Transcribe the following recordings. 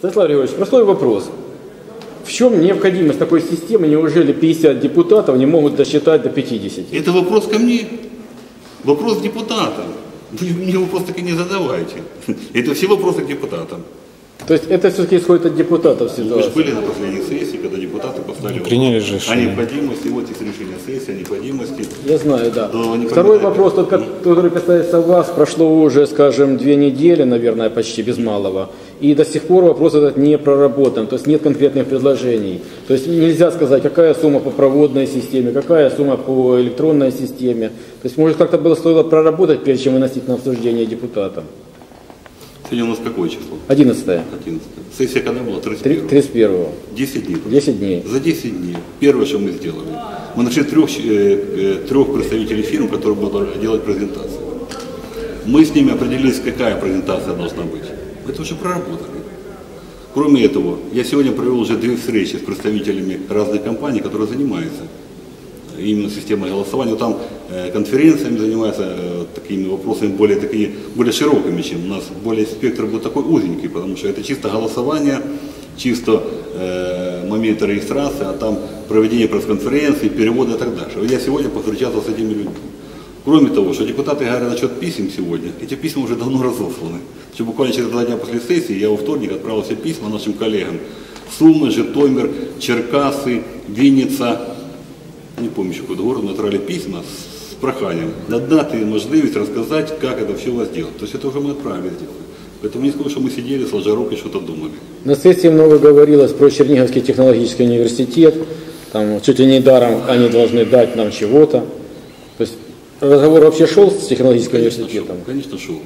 Станислав Григорьевич, простой вопрос. В чем необходимость такой системы? Неужели 50 депутатов не могут досчитать до 50? Это вопрос ко мне. Вопрос к депутатам. Вы мне вопрос таки не задавайте. Это все вопросы к депутатам. То есть это все-таки исходит от депутатов Вы же были на последней сессии, когда депутаты поставили Ну, приняли же о решение. необходимости, вот есть решение сессии, о необходимости. Я знаю, да. Второй вопрос, тот, который касается вас, прошло уже, скажем, две недели, наверное, почти без малого, и до сих пор вопрос этот не проработан, то есть нет конкретных предложений. То есть нельзя сказать, какая сумма по проводной системе, какая сумма по электронной системе. То есть, может, как-то было стоило проработать, прежде чем выносить на обсуждение депутатам. Сегодня у нас какое число? 11 11. Сессия когда была? 31. 31 10 дней. 10 дней. За 10 дней. Первое, что мы сделали, мы нашли трех, э, э, трех представителей фирм, которые будут делать презентацию. Мы с ними определились, какая презентация должна быть. Мы это уже проработали. Кроме этого, я сегодня провел уже две встречи с представителями разных компаний, которые занимаются именно системой голосования. Там э, конференциями занимаются э, такими вопросами более такие, более широкими, чем у нас более спектр был такой узенький, потому что это чисто голосование, чисто э, моменты регистрации, а там проведение пресс-конференций, переводы и так дальше. Я сегодня повстречался с этими людьми. Кроме того, что депутаты говорят насчет писем сегодня, эти письма уже давно разосланы. Что буквально через два дня после сессии я во вторник отправил все письма нашим коллегам. Сумы, Житомир, Черкасы, Винница, не помню, еще какой-то город, натирали письма с проханием надати можливість рассказать, как это все у вас делать. То есть это уже мы отправили сделали. Поэтому не скажу, что мы сидели, сложа руки, что-то думали. На сессии много говорилось про Черниговский технологический университет, там чуть ли не даром они должны дать нам чего-то. То есть разговор вообще шел с технологическим Конечно, университетом? шел. Конечно, шел.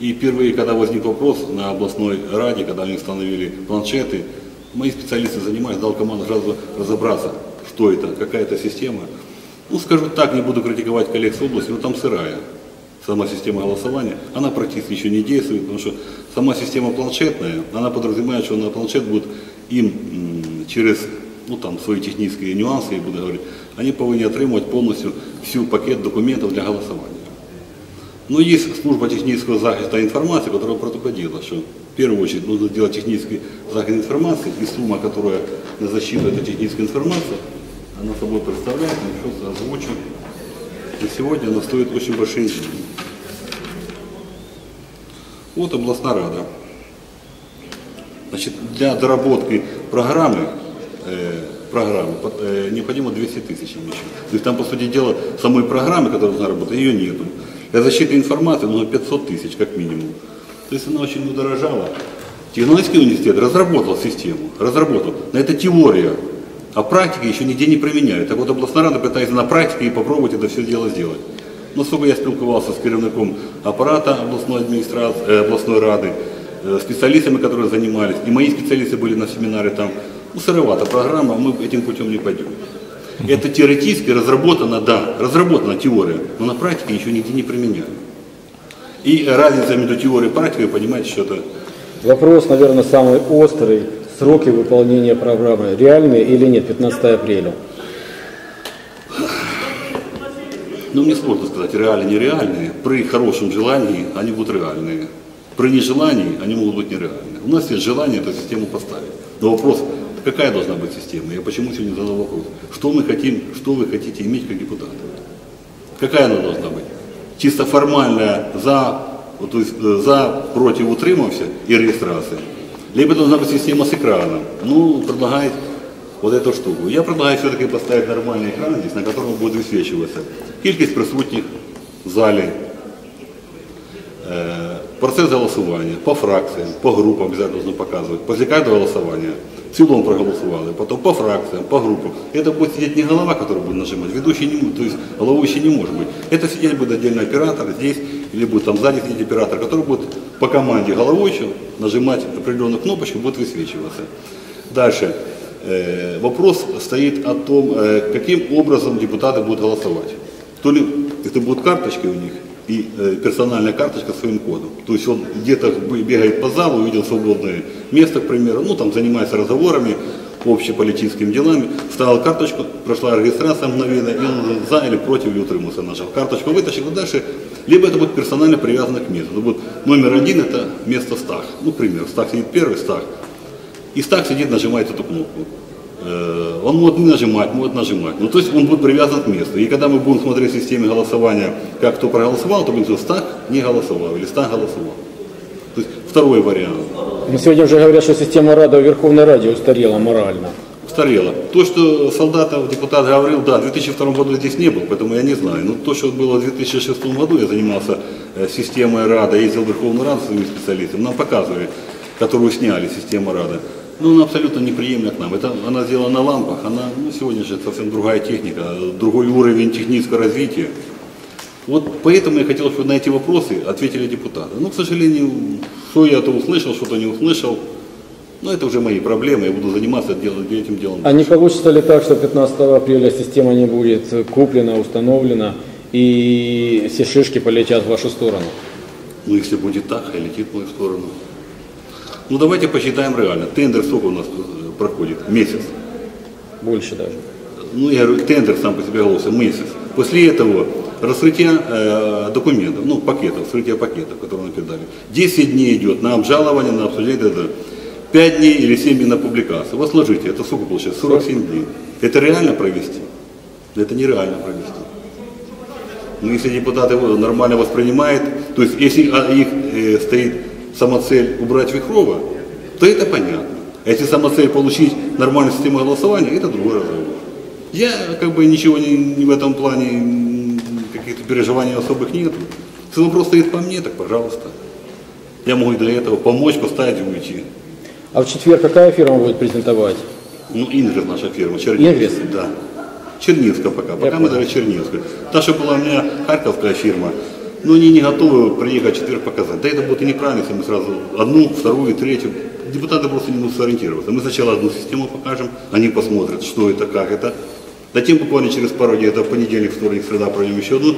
И впервые, когда возник вопрос на областной раде, когда они установили планшеты, мои специалисты занимались, дал команду сразу разобраться, что это, какая это система. Ну, скажу так, не буду критиковать коллег с области, но там сырая. Сама система голосования, она практически еще не действует, потому что сама система планшетная, она подразумевает, что на планшет будет им через ну, там, свои технические нюансы, я буду говорить, они повинні отримувати повністю всю пакет документов для голосования. Но есть служба технического захиста информации, которая протокодила, что в первую очередь нужно сделать технический захист информации, и сумма, которая на защиту этой технической информации, она собой представляет, я сейчас озвучу. И сегодня она стоит очень большие деньги. Вот областная рада. Значит, для доработки программы, э, программы э, необходимо 200 тысяч. То есть там, по сути дела, самой программы, которая должна работать, ее нету. Для защиты информации нужно 500 тысяч, как минимум. То есть она очень удорожала. Технологический университет разработал систему, разработал. Но это теория, а практика еще нигде не применяют. Так вот областная рада пытается на практике и попробовать это все дело сделать. Насколько я спілкувався з керівником апарата областной администрации, э, областной рады, э, специалистами, которые занимались, и мои специалисты были на семинаре там, ну, сыровата программа, мы этим путем не пойдем. Это теоретически разработана, да, разработана теория, но на практике еще нигде не применяют. И разница между теорией и практикой, понимаете, что это Вопрос, наверное, самый острый. Сроки выполнения программы реальные или нет? 15 апреля. Ну, мне сложно сказать, реальные, нереальные. При хорошем желании они будут реальные. При нежелании они могут быть нереальные. У нас есть желание эту систему поставить. Но вопрос, какая должна быть система? Я почему сегодня задал вопрос? Что мы хотим, что вы хотите иметь как депутаты? Какая она должна быть? Чисто формальная за, то есть, э, за, против утримався и регистрации. Либо должна быть система с экраном. Ну, предлагает вот эту штуку. Я предлагаю все-таки поставить нормальный экран здесь, на котором будет высвечиваться кількість присутніх в залі, э, процесс голосування по фракціям, по групам обязательно нужно показывать. После каждого голосования в целом проголосовали, потом по фракциям, по группам. Это будет сидеть не голова, которая будет нажимать, ведущий не может, то есть головующий не может быть. Это сидеть будет отдельно оператор здесь, или будет там сзади сидеть оператор, который будет по команде головующего нажимать определенную кнопочку, будет высвечиваться. Дальше. Э, вопрос стоит о том, э, каким образом депутаты будут голосовать. То ли это будут карточки у них и э, персональная карточка с своим кодом. То есть он где-то бегает по залу, увидел свободное место, к примеру, ну там занимается разговорами, общеполитическими делами, вставил карточку, прошла регистрация мгновенно, и он за или против или утримался, нажал карточку, вытащил, и дальше, либо это будет персонально привязано к месту. Это будет номер один, это место Стах. Ну, пример, Стах сидит первый, Стах. И так сидит, нажимает эту кнопку. Э, Он может не нажимать, может нажимать. Ну, то есть он будет привязан к месту. И когда мы будем смотреть в системе голосования, как кто проголосовал, то будем говорить, Стах не голосовал или Стах голосовал. То есть второй вариант. Но сегодня уже говорят, что система Рада Верховной Раде устарела морально. Устарело. То, что Солдатов, депутат говорил, да, в 2002 году здесь не был, поэтому я не знаю. Но то, что было в 2006 году, я занимался системой Рада, ездил в Верховную Раду своими специалистами, нам показывали, которую сняли, система Рада. Ну, она абсолютно неприемлема к нам. Это она сделана на лампах, она, ну, сегодня же совсем другая техника, другой уровень технического развития. Вот поэтому я хотел, чтобы на эти вопросы ответили депутаты. Но, к сожалению, что я то услышал, что-то не услышал. Но это уже мои проблемы, я буду заниматься этим делом. А не получится ли так, что 15 апреля система не будет куплена, установлена, и все шишки полетят в вашу сторону? Ну, если будет так, и летит в мою сторону. Ну, давайте посчитаем реально. Тендер сколько у нас проходит? Месяц. Больше даже. Ну, я говорю, тендер сам по себе голоса, месяц. После этого раскрытие э, документов, ну, пакетов, вскрытие пакетов, которые нам передали. 10 дней идет на обжалование, на обсуждение, это 5 дней или 7 дней на публикацию. Вот сложите, это сколько получается? 47 дней. Это реально провести? Это нереально провести. Но если депутаты его нормально воспринимают, то есть если а, их э, стоит самоцель убрать Вихрова, то это понятно. А если самоцель получить нормальную систему голосования, это другой разговор. Я как бы ничего не, не в этом плане, каких-то переживаний особых нет. Если вопрос стоит по мне, так пожалуйста. Я могу и до этого помочь, поставить и уйти. А в четверг какая фирма будет презентовать? Ну, Ингрис наша фирма, Чернигов. Да. Чернинска пока, пока мы понял. даже Чернинска. Та, что была у меня харьковская фирма, но они не готовы приехать в четверг показать. Да это будет и неправильно, если мы сразу одну, вторую, третью. Депутаты просто не будут сориентироваться. Мы сначала одну систему покажем, они посмотрят, что это, как это. Затем буквально через пару дней, это в понедельник, вторник, среда, пройдем еще одну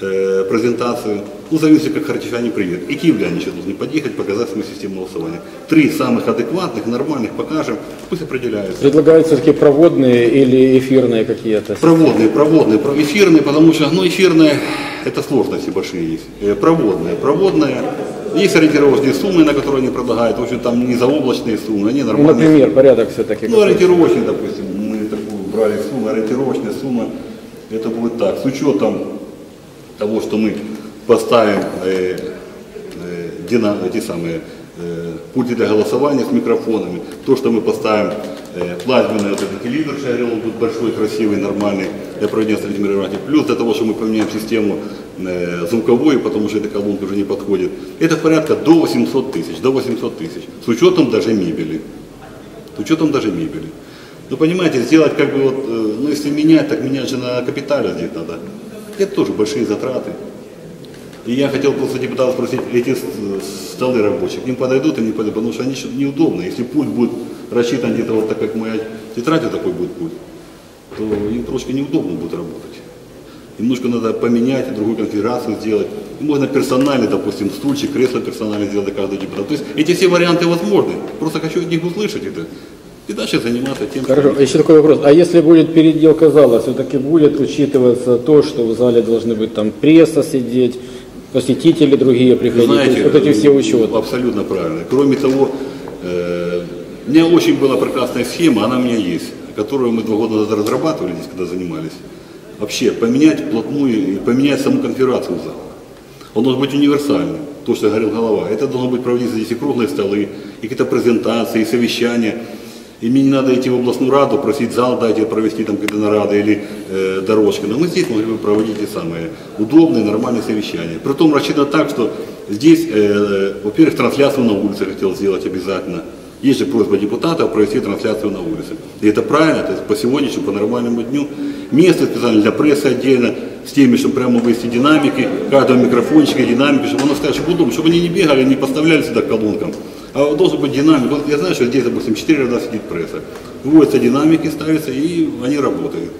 э, презентацию. Ну, зависит, как харьковчане приедут. И киевляне еще должны подъехать, показать свою систему голосования. Три самых адекватных, нормальных покажем, пусть определяются. Предлагают все-таки проводные или эфирные какие-то? Проводные, проводные, про- эфирные, потому что, ну, эфирные, это сложности большие есть. Э, Проводные, проводные, есть ориентировочные суммы, на которые они предлагают, в общем, там не заоблачные суммы, они Ну, нормальные. например, порядок все-таки. Ну, ориентировочные, допустим, брали сумму, ориентировочная сумма, это будет так, с учетом того, что мы поставим э, э, дина- эти самые э, пульты для голосования с микрофонами, то, что мы поставим э, плазменный вот этот телевизор, говорил, он будет большой, красивый, нормальный для проведения мероприятий, плюс для того, что мы поменяем систему э, звуковую, потому что эта колонка уже не подходит, это порядка до 800 тысяч, до 800 тысяч, с учетом даже мебели. С учетом даже мебели. Ну, понимаете, сделать как бы вот, э, ну, если менять, так менять же на капитале здесь надо. Это тоже большие затраты. И я хотел просто депутатов спросить, эти столы рабочие, к ним подойдут или не подойдут, потому что они что- неудобны. Если пульт будет рассчитан где-то вот так, как моя тетрадь, такой будет пульт, то им трошки неудобно будет работать. Немножко надо поменять, другую конфигурацию сделать. И можно персонально, допустим, стульчик, кресло персонально сделать для каждого депутата. То есть эти все варианты возможны. Просто хочу от них услышать это. И дальше заниматься тем, что... Хорошо, еще такой вопрос. А если будет переделка зала, все-таки будет учитываться то, что в зале должны быть там пресса сидеть, посетители другие приходить, знаете, вот эти все учеты. Абсолютно правильно. Кроме того, э, у меня очень была прекрасная схема, она у меня есть, которую мы два года назад разрабатывали здесь, когда занимались. Вообще, поменять вплотную и поменять саму конфигурацию зала. Он должен быть универсальным, то, что говорил голова. Это должно быть проводиться здесь и круглые столы, и какие-то презентации, и совещания. И мне не надо идти в областную раду, просить зал дайте провести там какие-то нарады или э, дорожки. Но мы здесь могли бы проводить те самые удобные, нормальные совещания. Притом рассчитано так, что здесь, э, во-первых, трансляцию на улице хотел сделать обязательно. Есть же просьба депутатов провести трансляцию на улице. И это правильно, то есть по сегодняшнему, по нормальному дню. Место специально для прессы отдельно, с теми, чтобы прямо вывести динамики, каждого микрофончика, динамики, чтобы оно стояло, чтобы удобно, чтобы они не бегали, не поставляли сюда к колонкам. А должен быть динамик. Вот я знаю, что здесь, допустим, 4 ряда сидит пресса. Выводятся динамики, ставятся, и они работают.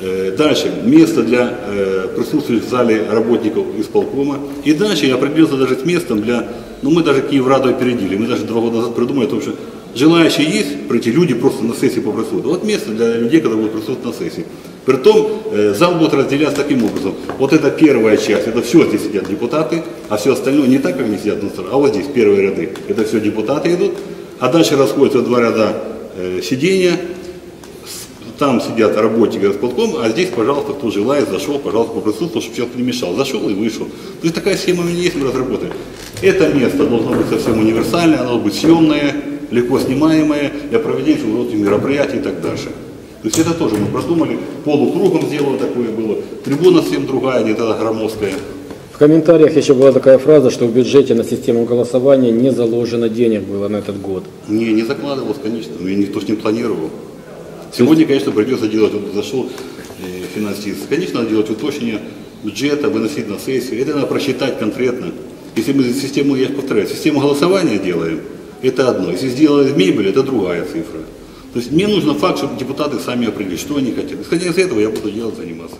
Э, Дальше, место для э, присутствующих в зале работников исполкома. И дальше я определился даже с местом для, ну мы даже Киевраду опередили, мы даже два года назад придумали, потому что желающие есть прийти, люди просто на сессии поприсутствуют. Вот место для людей, которые будут присутствовать на сессии. Притом э, зал будет разделяться таким образом. Вот это первая часть, это все здесь сидят депутаты, а все остальное не так, как они сидят на стороне, а вот здесь первые ряды. Это все депутаты идут, а дальше расходятся два ряда э, сидения, там сидят работники располком, а здесь, пожалуйста, кто желает, зашел, пожалуйста, поприсутствовал, чтобы человек не мешал. Зашел и вышел. То есть такая схема у меня есть, мы разработали. Это место должно быть совсем универсальное, оно должно быть съемное, легко снимаемое для проведения всевозможных мероприятий и так дальше. То есть это тоже мы продумали, полукругом сделано такое было, трибуна совсем другая, не та громоздкая. В комментариях еще была такая фраза, что в бюджете на систему голосования не заложено денег было на этот год. Не, не закладывалось, конечно, но и никто ж не планировал. Сегодня, конечно, придется делать, вот зашел э, финансист, конечно, надо делать уточнение бюджета, выносить на сессию, это надо просчитать конкретно. Если мы систему, я повторяю, систему голосования делаем, это одно. Если сделали мебель, это другая цифра. То есть мне нужно факт, чтобы депутаты сами определили, что они хотят. Исходя из этого, я буду делать, заниматься.